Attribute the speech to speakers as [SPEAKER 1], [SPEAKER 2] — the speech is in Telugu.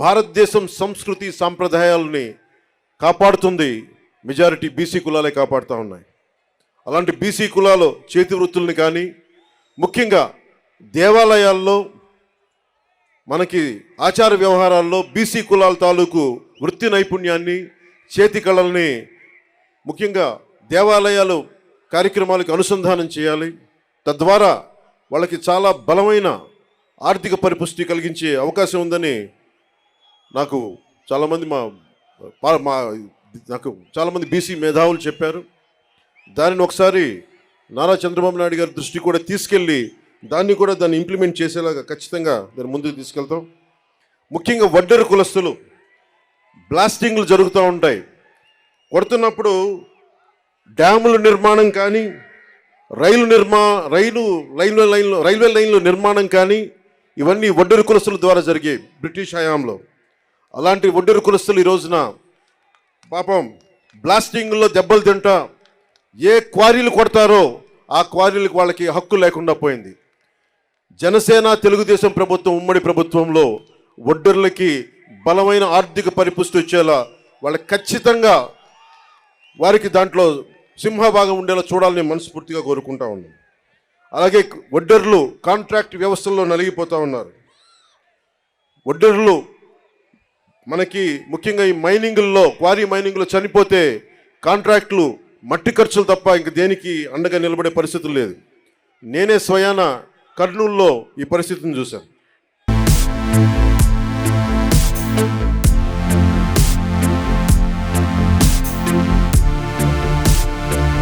[SPEAKER 1] భారతదేశం సంస్కృతి సాంప్రదాయాలని కాపాడుతుంది. మెజారిటీ బీసీ కులాలే కాపాడుతూ ఉన్నాయి. అలాంటి బీసీ కులాలు చేతి వృత్తుల్ని కానీ ముఖ్యంగా దేవాలయాల్లో మనకి ఆచార వ్యవహారాల్లో బీసీ కులాల తాలూకు వృత్తి నైపుణ్యాన్ని చేతి కళల్ని ముఖ్యంగా దేవాలయాలు కార్యక్రమాలకు అనుసంధానం చేయాలి. తద్వారా వాళ్ళకి చాలా బలమైన ఆర్థిక పరిపుష్టి కలిగించే అవకాశం ఉందని నాకు చాలామంది మా మా నాకు చాలామంది బీసీ మేధావులు చెప్పారు. దానిని ఒకసారి నారా చంద్రబాబు నాయుడు గారి దృష్టి కూడా తీసుకెళ్ళి దాన్ని కూడా దాన్ని ఇంప్లిమెంట్ చేసేలాగా ఖచ్చితంగా దాన్ని ముందుకు తీసుకెళ్తాం. ముఖ్యంగా వడ్డరు కులస్తులు బ్లాస్టింగ్లు జరుగుతూ ఉంటాయి. కొడుతున్నప్పుడు డ్యాముల నిర్మాణం కానీ రైలు నిర్మా రైలు రైల్వే లైన్లు రైల్వే లైన్లు నిర్మాణం కానీ ఇవన్నీ వడ్డరు కులస్తుల ద్వారా జరిగాయి బ్రిటిష్ హయాంలో. అలాంటి ఒడ్డరు కులస్తులు ఈ రోజున పాపం బ్లాస్టింగ్లో దెబ్బలు తింటా ఏ క్వారీలు కొడతారో ఆ క్వారీలకు వాళ్ళకి హక్కు లేకుండా పోయింది. జనసేన తెలుగుదేశం ప్రభుత్వం ఉమ్మడి ప్రభుత్వంలో ఒడ్డర్లకి బలమైన ఆర్థిక పరిపుష్టి వచ్చేలా వాళ్ళకి ఖచ్చితంగా వారికి దాంట్లో సింహభాగం ఉండేలా చూడాలని మనస్ఫూర్తిగా కోరుకుంటా ఉన్నాం అలాగే ఒడ్డర్లు కాంట్రాక్ట్ వ్యవస్థల్లో నలిగిపోతూ ఉన్నారు. ఒడ్డర్లు మనకి ముఖ్యంగా ఈ మైనింగుల్లో క్వారీ మైనింగ్లో చనిపోతే కాంట్రాక్టులు మట్టి ఖర్చులు తప్ప ఇంక దేనికి అండగా నిలబడే పరిస్థితులు లేదు. నేనే స్వయాన కర్నూలులో ఈ పరిస్థితిని చూశాను.